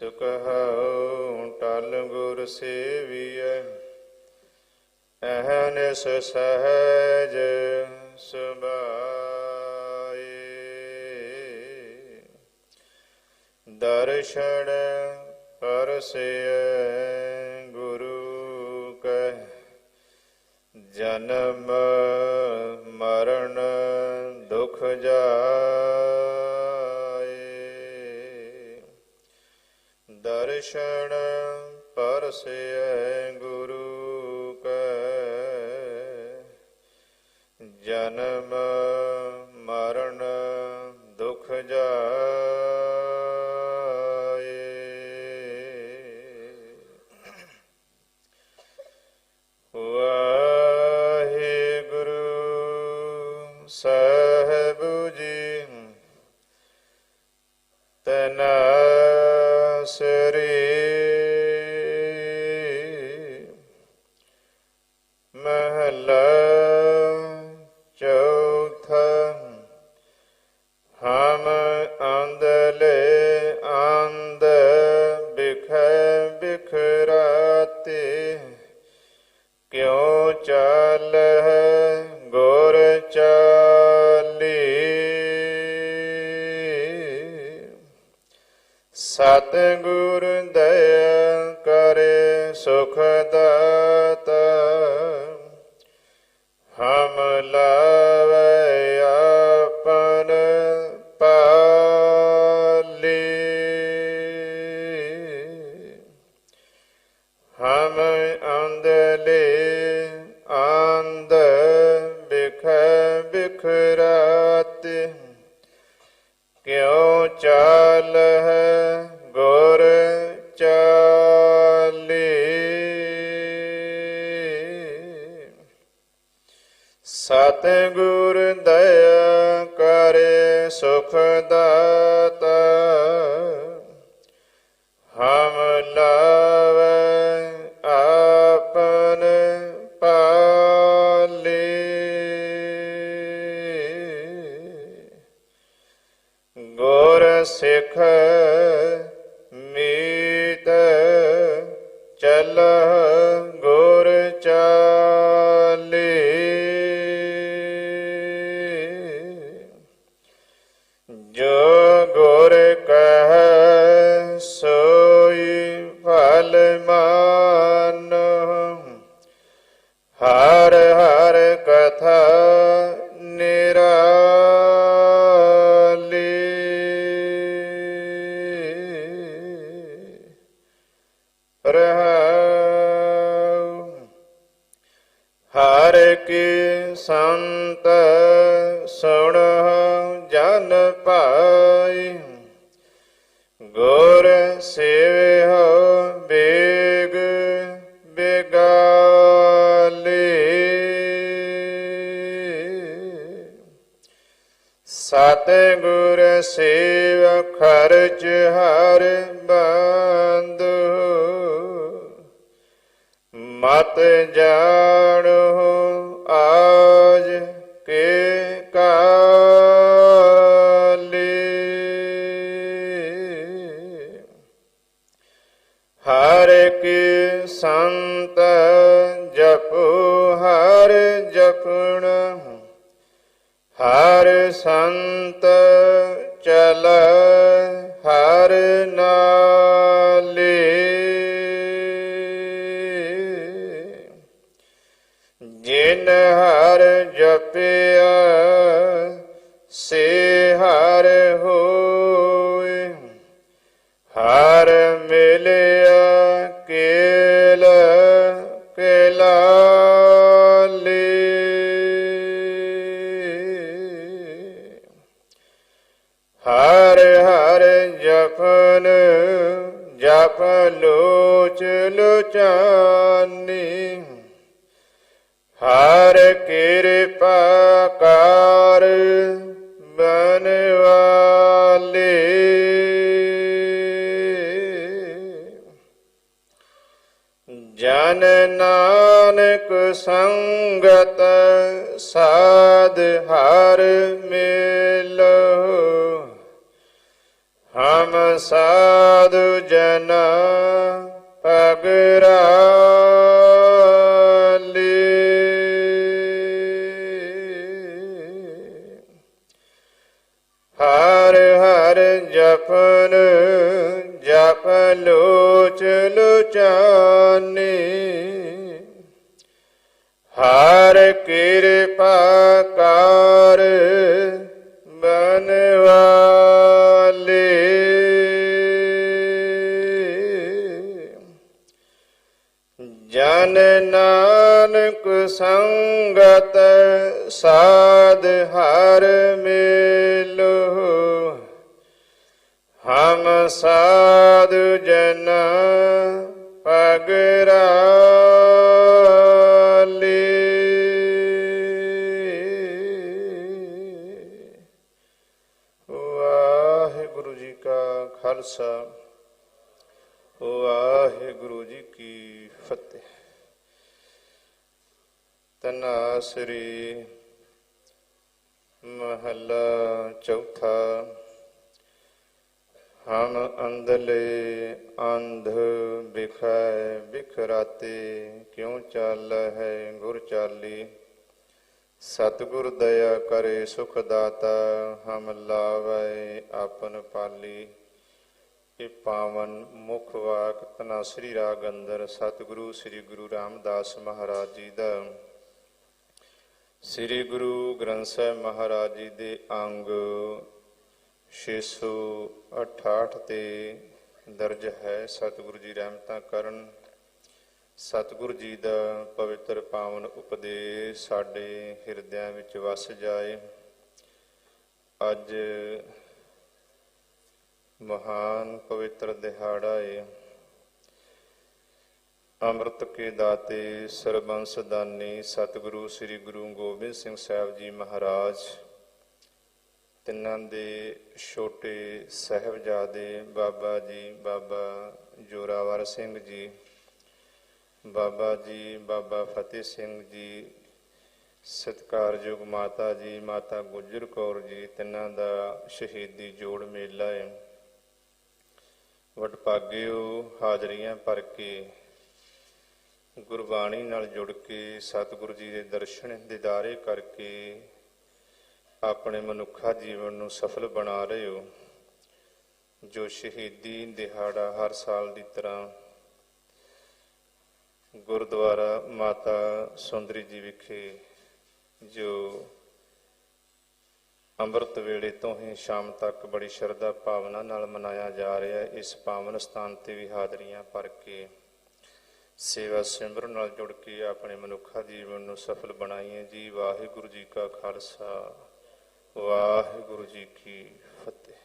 ਸੁਖਉ ਟਲ ਗੁਰ ਸੇਵੀਐ। ਅਹਨਿਸ ਸਹਜ ਸੁਭਾਏ। ਦਰਸ਼ਨ ਪਰਸਿਐ ਗੁਰੂ ਕਹਿ, ਜਨਮ ਮਰਨ ਦੁਖ ਜਾ ਦਰਸ਼ਨ ਪਰਸਿਐ ਗੁਰੂ ਕੈ। ਜਨਮ ਮਰਨ Padre ਕਰੇ ਸੁਖ ਦਾਤਾ ਹਮ ਲਾਵੇ ਆਪਨ ਪਾਲੀ ਹਮ ਅੰਦਲੇ ਆਂਦ ਬਿਖ ਬਿਖਰਾਤ ਕਿਉ ਚਾਲ ਹੈ ਸਤ ਗੁਰ ਦਇਆ ਕਰੇ ਸੁਖ ਦਾਤਾ ਹਰ ਕੀ ਸੰਤ ਸੁਣ ਜਨ ਪਾਈ ਗੁਰ ਸੇਵਿਓ ਬੇਗ ਬੇਗਾਲੀ। ਸਤ ਗੁਰ ਸੇਵ ਖਰਚ ਹਰ ਬੰਦ। ਮਤ ਜਾਣੋ ਜਪਣ ਹਰ ਸੰਤ ਚਲ ਹਰ ਨਾਲੇ। ਜਿਨ ਹਰ ਜਪਿਆ ਸੇ ਜਪਨ ਜਪ ਲੋਚ ਲੋਚਾਨੀ। ਹਰ ਕਿਰਪਾ ਕਾਰ ਬਨਵਾਲੇ ਜਨ ਨਾਨਕ ਸੰਗਤ ਸਾਧ ਹਰ ਮੇ ਸਾਧੂ ਜਨ ਪਗਰਾਲੀ ਹਰ ਹਰ ਜਪਨ ਜਪ ਲੋਚ ਲੁਚਾਨੀ। ਹਰ ਕਿਰਪਾ ਕਰ ਹਰ ਮੇਲੋ, ਹਮ ਸਾਧ ਜਨ ਪਗਰਾਲੀ ਵਾਹਿਗੁਰੂ ਜੀ ਕਾ ਖਾਲਸਾ, ਵਾਹਿਗੁਰੂ ਜੀ ਕੀ ਫਤਿਹ। ਤਨਾਸਰੀ ਮਹੱਲਾ ਚੌਥਾ। ਹਮ ਅੰਧਲੇ ਅੰਧ ਬਿਖੈ ਬਿਖਰਾਤੇ ਕਿਉ ਚਾਲ ਹੈ ਗੁਰ ਚਾਲੀ? ਸਤਿਗੁਰ ਦਇਆ ਕਰੇ ਸੁਖ ਦਾਤਾ, ਹਮ ਲਾਵੈ ਆਪਨ ਪਾਲੀ। ਇਹ ਪਾਵਨ ਮੁਖ ਵਾਕ ਤਨਾ ਸ੍ਰੀ ਰਾਗ ਅੰਦਰ ਸਤਿਗੁਰੂ ਸ੍ਰੀ ਗੁਰੂ ਰਾਮਦਾਸ ਮਹਾਰਾਜ ਜੀ ਦਾ। ਸ੍ਰੀ ਗੁਰੂ ਗ੍ਰੰਥ ਸਾਹਿਬ ਮਹਾਰਾਜ ਜੀ ਦੇ ਅੰਗ 668 ਤੇ ਦਰਜ ਹੈ। ਸਤਿਗੁਰੂ ਜੀ ਰਹਿਮਤਾਂ ਕਰਨ, ਸਤਿਗੁਰੂ ਜੀ ਦਾ ਪਵਿੱਤਰ ਪਾਵਨ ਉਪਦੇਸ਼ ਸਾਡੇ ਹਿਰਦਿਆਂ ਵਿੱਚ ਵਸ ਜਾਏ। ਅੱਜ ਮਹਾਨ ਪਵਿੱਤਰ ਦਿਹਾੜਾ ਏ। ਅੰਮ੍ਰਿਤ ਕੇ ਦਾਤੇ ਸਰਬੰਸ ਦਾਨੀ ਸਤਿਗੁਰੂ ਸ੍ਰੀ ਗੁਰੂ ਗੋਬਿੰਦ ਸਿੰਘ ਸਾਹਿਬ ਜੀ ਮਹਾਰਾਜ, ਤਿੰਨਾਂ ਦੇ ਛੋਟੇ ਸਹਿਬਜ਼ਾਦੇ ਬਾਬਾ ਜੀ, ਬਾਬਾ ਜੋਰਾਵਰ ਸਿੰਘ ਜੀ, ਬਾਬਾ ਜੀ, ਬਾਬਾ ਫਤਿਹ ਸਿੰਘ ਜੀ, ਸਤਿਕਾਰਯੋਗ ਮਾਤਾ ਜੀ, ਮਾਤਾ ਗੁਜਰ ਕੌਰ ਜੀ, ਤਿੰਨਾਂ ਦਾ ਸ਼ਹੀਦੀ ਜੋੜ ਮੇਲਾ ਹੈ। ਵਡਭਾਗਿਓ ਹਾਜ਼ਰੀਆਂ ਭਰ ਕੇ ਗੁਰਬਾਣੀ ਨਾਲ ਜੁੜ ਕੇ, ਸਤਿਗੁਰੂ ਜੀ ਦੇ ਦਰਸ਼ਨ ਦਿਦਾਰੇ ਕਰਕੇ ਆਪਣੇ ਮਨੁੱਖਾ ਜੀਵਨ ਨੂੰ ਸਫਲ ਬਣਾ ਰਹੇ ਹੋ। ਜੋ ਸ਼ਹੀਦੀ ਦਿਹਾੜਾ ਹਰ ਸਾਲ ਦੀ ਤਰ੍ਹਾਂ ਗੁਰਦੁਆਰਾ ਮਾਤਾ ਸੁੰਦਰੀ ਜੀ ਵਿਖੇ, ਜੋ ਅੰਮ੍ਰਿਤ ਵੇਲੇ ਤੋਂ ਹੀ ਸ਼ਾਮ ਤੱਕ ਬੜੀ ਸ਼ਰਧਾ ਭਾਵਨਾ ਨਾਲ ਮਨਾਇਆ ਜਾ ਰਿਹਾ, ਇਸ ਪਾਵਨ ਸਥਾਨ ਤੇ ਵੀ ਹਾਜ਼ਰੀਆਂ ਭਰ ਕੇ ਸੇਵਾ ਸਿਮਰਨ ਨਾਲ ਜੁੜ ਕੇ ਆਪਣੇ ਮਨੁੱਖਾ ਜੀਵਨ ਨੂੰ ਸਫਲ ਬਣਾਈਏ ਜੀ। ਵਾਹਿਗੁਰੂ ਜੀ ਕਾ ਖਾਲਸਾ, ਵਾਹਿਗੁਰੂ ਜੀ ਕੀ ਫਤਿਹ।